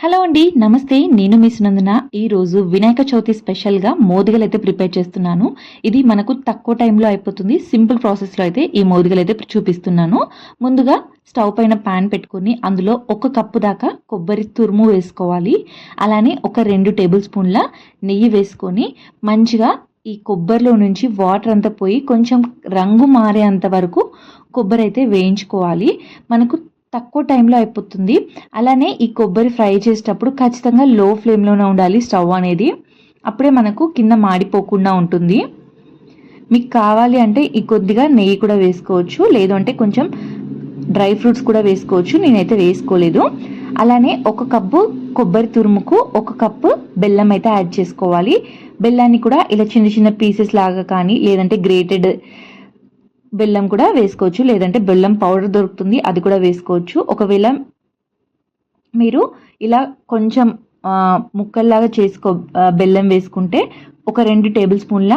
Hello అండి నమస్తే. నేను మిస్ నందున ఈరోజు వినాయక చవితి స్పెషల్గా మోదిగలు అయితే ప్రిపేర్ చేస్తున్నాను. ఇది మనకు తక్కువ టైంలో అయిపోతుంది. సింపుల్ ప్రాసెస్లో అయితే ఈ మోదిగలు అయితే చూపిస్తున్నాను. ముందుగా స్టవ్ పైన ప్యాన్ పెట్టుకొని అందులో ఒక కప్పు దాకా కొబ్బరి తురుము వేసుకోవాలి. అలానే ఒక రెండు టేబుల్ స్పూన్ల నెయ్యి వేసుకొని మంచిగా ఈ కొబ్బరిలో నుంచి వాటర్ అంతా పోయి కొంచెం రంగు మారేంత వరకు కొబ్బరి అయితే వేయించుకోవాలి. మనకు తక్కువ టైంలో అయిపోతుంది. అలానే ఈ కొబ్బరి ఫ్రై చేసేటప్పుడు ఖచ్చితంగా లో ఫ్లేమ్లోనే ఉండాలి స్టవ్ అనేది. అప్పుడే మనకు కింద మాడిపోకుండా ఉంటుంది. మీకు కావాలి అంటే ఈ కొద్దిగా నెయ్యి కూడా వేసుకోవచ్చు. లేదు అంటే కొంచెం డ్రై ఫ్రూట్స్ కూడా వేసుకోవచ్చు. నేనైతే వేసుకోలేదు. అలానే ఒక కప్పు కొబ్బరి తురుముకు ఒక కప్పు బెల్లం అయితే యాడ్ చేసుకోవాలి. బెల్లాన్ని కూడా ఇలా చిన్న చిన్న పీసెస్ లాగా కానీ లేదంటే గ్రేటెడ్ బెల్లం కూడా వేసుకోవచ్చు. లేదంటే బెల్లం పౌడర్ దొరుకుతుంది అది కూడా వేసుకోవచ్చు. ఒకవేళ మీరు ఇలా కొంచెం ముక్కల్లాగా చేసుకో బెల్లం వేసుకుంటే ఒక రెండు టేబుల్ స్పూన్ల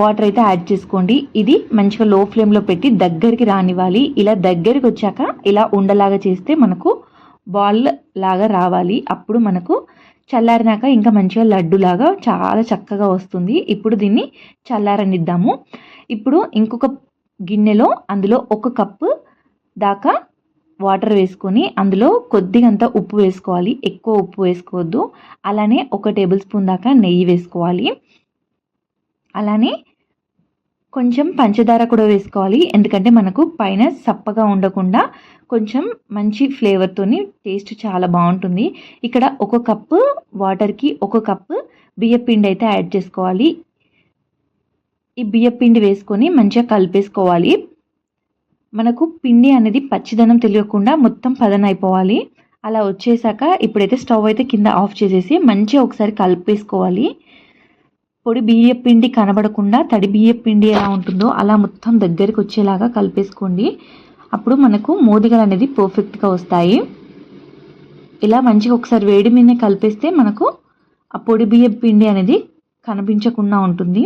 వాటర్ అయితే యాడ్ చేసుకోండి. ఇది మంచిగా లో ఫ్లేమ్లో పెట్టి దగ్గరికి రానివ్వాలి. ఇలా దగ్గరికి వచ్చాక ఇలా ఉండలాగా చేస్తే మనకు బాల్ లాగా రావాలి. అప్పుడు మనకు చల్లారినాక ఇంకా మంచిగా లడ్డులాగా చాలా చక్కగా వస్తుంది. ఇప్పుడు దీన్ని చల్లారనిద్దాము. ఇప్పుడు ఇంకొక గిన్నెలో అందులో ఒక కప్పు దాకా వాటర్ వేసుకొని అందులో కొద్దిగంత ఉప్పు వేసుకోవాలి. ఎక్కువ ఉప్పు వేసుకోవద్దు. అలానే ఒక టేబుల్ స్పూన్ దాకా నెయ్యి వేసుకోవాలి. అలానే కొంచెం పంచదార కూడా వేసుకోవాలి. ఎందుకంటే మనకు పైన సప్పగా ఉండకుండా కొంచెం మంచి ఫ్లేవర్తోని టేస్ట్ చాలా బాగుంటుంది. ఇక్కడ ఒక కప్పు వాటర్కి ఒక కప్పు బియ్యపిండి అయితే యాడ్ చేసుకోవాలి. ఈ బియ్య పిండి వేసుకొని మంచిగా కలిపేసుకోవాలి. మనకు పిండి అనేది పచ్చిదనం తెలియకుండా మొత్తం పదన అయిపోవాలి. అలా వచ్చేసాక ఇప్పుడైతే స్టవ్ అయితే కింద ఆఫ్ చేసేసి మంచిగా ఒకసారి కలిపేసుకోవాలి. పొడి బియ్య పిండి కనబడకుండా తడి బియ్య పిండి ఎలా ఉంటుందో అలా మొత్తం దగ్గరికి వచ్చేలాగా కలిపేసుకోండి. అప్పుడు మనకు మోదిగలు అనేది పర్ఫెక్ట్గా వస్తాయి. ఇలా మంచిగా ఒకసారి వేడి మీదనే కలిపేస్తే మనకు ఆ పొడి బియ్య పిండి అనేది కనిపించకుండా ఉంటుంది.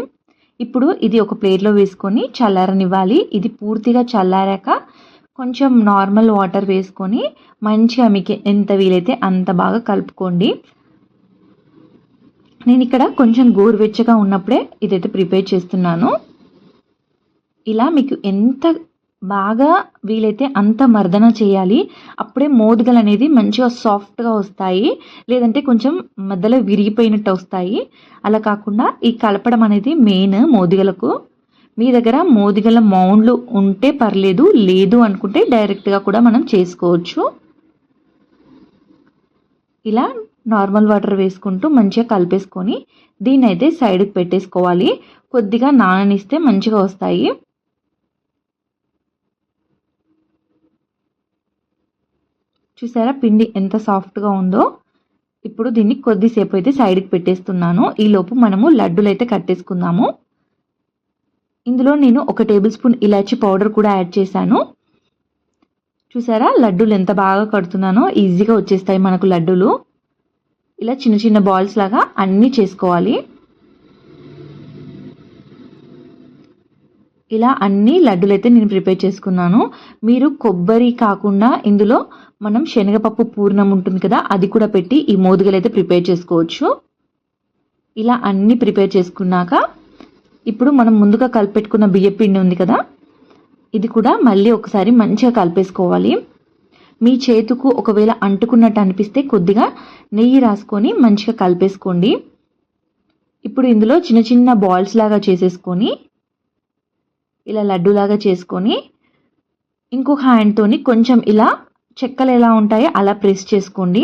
ఇప్పుడు ఇది ఒక ప్లేట్లో వేసుకొని చల్లారనివ్వాలి. ఇది పూర్తిగా చల్లారాక కొంచెం నార్మల్ వాటర్ వేసుకొని మంచిగా మీకు ఎంత వీలైతే అంత బాగా కలుపుకోండి. నేను ఇక్కడ కొంచెం గోరువెచ్చగా ఉన్నప్పుడే ఇదైతే ప్రిపేర్ చేస్తున్నాను. ఇలా మీకు ఎంత బాగా వీలైతే అంత మర్దన చేయాలి. అప్పుడే మోదుగలు అనేది మంచిగా సాఫ్ట్గా వస్తాయి. లేదంటే కొంచెం మధ్యలో విరిగిపోయినట్టు వస్తాయి. అలా కాకుండా ఈ కలపడం అనేది మెయిన్ మోదుగలకు. మీ దగ్గర మోదిగల మౌండ్లు ఉంటే పర్లేదు లేదు అనుకుంటే డైరెక్ట్గా కూడా మనం చేసుకోవచ్చు. ఇలా నార్మల్ వాటర్ వేసుకుంటూ మంచిగా కలిపేసుకొని దీన్ని అయితే సైడ్కి పెట్టేసుకోవాలి. కొద్దిగా నాననిస్తే మంచిగా వస్తాయి. చూసారా? పిండి ఎంత సాఫ్ట్గా ఉందో. ఇప్పుడు దీన్ని కొద్దిసేపు అయితే సైడ్కి పెట్టేస్తున్నాను. ఈలోపు మనము లడ్డూలు అయితే కట్టేసుకుందాము. ఇందులో నేను ఒక టేబుల్ స్పూన్ ఇలాచీ పౌడర్ కూడా యాడ్ చేశాను. చూసారా? లడ్డూలు ఎంత బాగా కడుతున్నానో. ఈజీగా వచ్చేస్తాయి మనకు లడ్డూలు. ఇలా చిన్న చిన్న బాల్స్ లాగా అన్నీ చేసుకోవాలి. ఇలా అన్ని లడ్డూలు అయితే నేను ప్రిపేర్ చేసుకున్నాను. మీరు కొబ్బరి కాకుండా ఇందులో మనం శనగపప్పు పూర్ణం ఉంటుంది కదా అది కూడా పెట్టి ఈ మోదుగలు అయితే ప్రిపేర్ చేసుకోవచ్చు. ఇలా అన్నీ ప్రిపేర్ చేసుకున్నాక ఇప్పుడు మనం ముందుగా కలిపెట్టుకున్న బియ్యపిండి ఉంది కదా ఇది కూడా మళ్ళీ ఒకసారి మంచిగా కలిపేసుకోవాలి. మీ చేతుకు ఒకవేళ అంటుకున్నట్టు అనిపిస్తే కొద్దిగా నెయ్యి రాసుకొని మంచిగా కలిపేసుకోండి. ఇప్పుడు ఇందులో చిన్న చిన్న బాల్స్ లాగా చేసేసుకొని ఇలా లడ్డూలాగా చేసుకొని ఇంకొక హ్యాండ్తోని కొంచెం ఇలా చెక్కలు ఎలా ఉంటాయో అలా ప్రెస్ చేసుకోండి.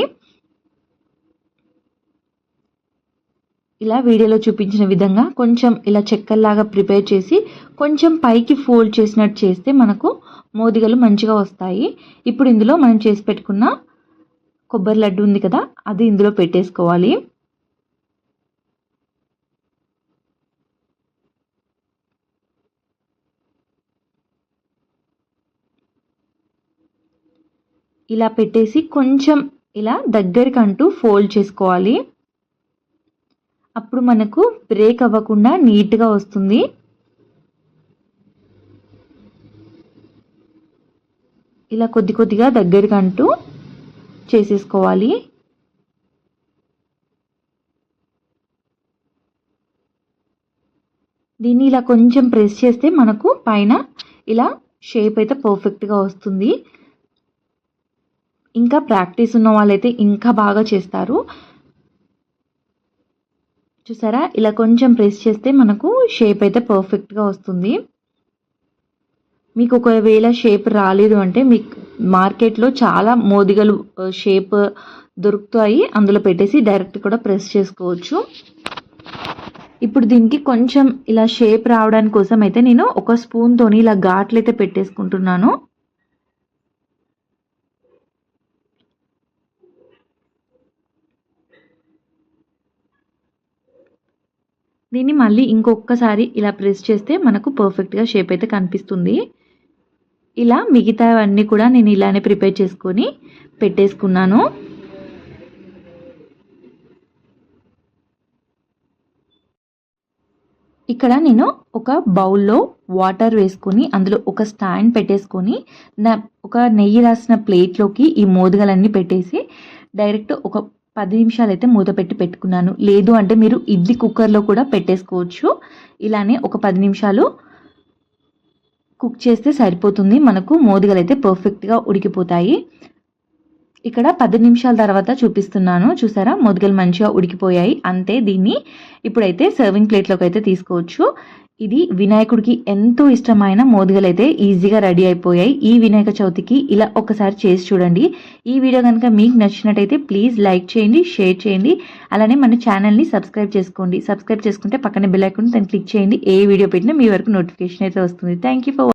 ఇలా వీడియోలో చూపించిన విధంగా కొంచెం ఇలా చెక్కల్లాగా ప్రిపేర్ చేసి కొంచెం పైకి ఫోల్డ్ చేసినట్టు చేస్తే మనకు మోదిగలు మంచిగా వస్తాయి. ఇప్పుడు ఇందులో మనం చేసి పెట్టుకున్న కొబ్బరి లడ్డు ఉంది కదా అది ఇందులో పెట్టేసుకోవాలి. ఇలా పెట్టేసి కొంచెం ఇలా దగ్గరికి అంటూ ఫోల్డ్ చేసుకోవాలి. అప్పుడు మనకు బ్రేక్ అవ్వకుండా నీట్గా వస్తుంది. ఇలా కొద్ది కొద్దిగా దగ్గరికి అంటూ చేసేసుకోవాలి. దీన్ని ఇలా కొంచెం ప్రెస్ చేస్తే మనకు పైన ఇలా షేప్ అయితే పర్ఫెక్ట్గా వస్తుంది. ఇంకా ప్రాక్టీస్ ఉన్న వాళ్ళైతే ఇంకా బాగా చేస్తారు. చూసారా? ఇలా కొంచెం ప్రెస్ చేస్తే మనకు షేప్ అయితే పర్ఫెక్ట్గా వస్తుంది. మీకు ఒకవేళ షేప్ రాలేదు అంటే మీకు మార్కెట్లో చాలా మోదిగలు షేప్ దొరుకుతాయి. అందులో పెట్టేసి డైరెక్ట్ కూడా ప్రెస్ చేసుకోవచ్చు. ఇప్పుడు దీనికి కొంచెం ఇలా షేప్ రావడానికి కోసం అయితే నేను ఒక స్పూన్తోని ఇలా ఘాట్లు అయితే పెట్టేసుకుంటున్నాను. దీన్ని మళ్ళీ ఇంకొకసారి ఇలా ప్రెస్ చేస్తే మనకు పర్ఫెక్ట్గా షేప్ అయితే కనిపిస్తుంది. ఇలా మిగతావన్నీ కూడా నేను ఇలానే ప్రిపేర్ చేసుకొని పెట్టేసుకున్నాను. ఇక్కడ నేను ఒక బౌల్లో వాటర్ వేసుకొని అందులో ఒక స్టాండ్ పెట్టేసుకొని నా ఒక నెయ్యి రాసిన ప్లేట్లోకి ఈ మోదుగలన్నీ పెట్టేసి డైరెక్ట్ ఒక పది నిమిషాలు అయితే మూత పెట్టి పెట్టుకున్నాను. లేదు అంటే మీరు ఇడ్లీ కుక్కర్లో కూడా పెట్టేసుకోవచ్చు. ఇలానే ఒక పది నిమిషాలు కుక్ చేస్తే సరిపోతుంది. మనకు మోదుగలు అయితే పర్ఫెక్ట్గా ఉడికిపోతాయి. ఇక్కడ పది నిమిషాల తర్వాత చూపిస్తున్నాను. చూసారా? మొదగలు మంచిగా ఉడికిపోయాయి. అంతే దీన్ని ఇప్పుడైతే సర్వింగ్ ప్లేట్లోకి అయితే తీసుకోవచ్చు. ఇది వినాయకుడికి ఎంతో ఇష్టమైన మోదుగలు అయితే ఈజీగా రెడీ అయిపోయాయి. ఈ వినాయక చవితికి ఇలా ఒకసారి చేసి చూడండి. ఈ వీడియో కనుక మీకు నచ్చినట్టయితే ప్లీజ్ లైక్ చేయండి షేర్ చేయండి. అలానే మన ఛానల్ని సబ్స్క్రైబ్ చేసుకోండి. సబ్స్క్రైబ్ చేసుకుంటే పక్కన బెల్ ఐకాన్ దాన్ని క్లిక్ చేయండి. ఏ వీడియో పెట్టినా మీ వరకు నోటిఫికేషన్ అయితే వస్తుంది. Thank for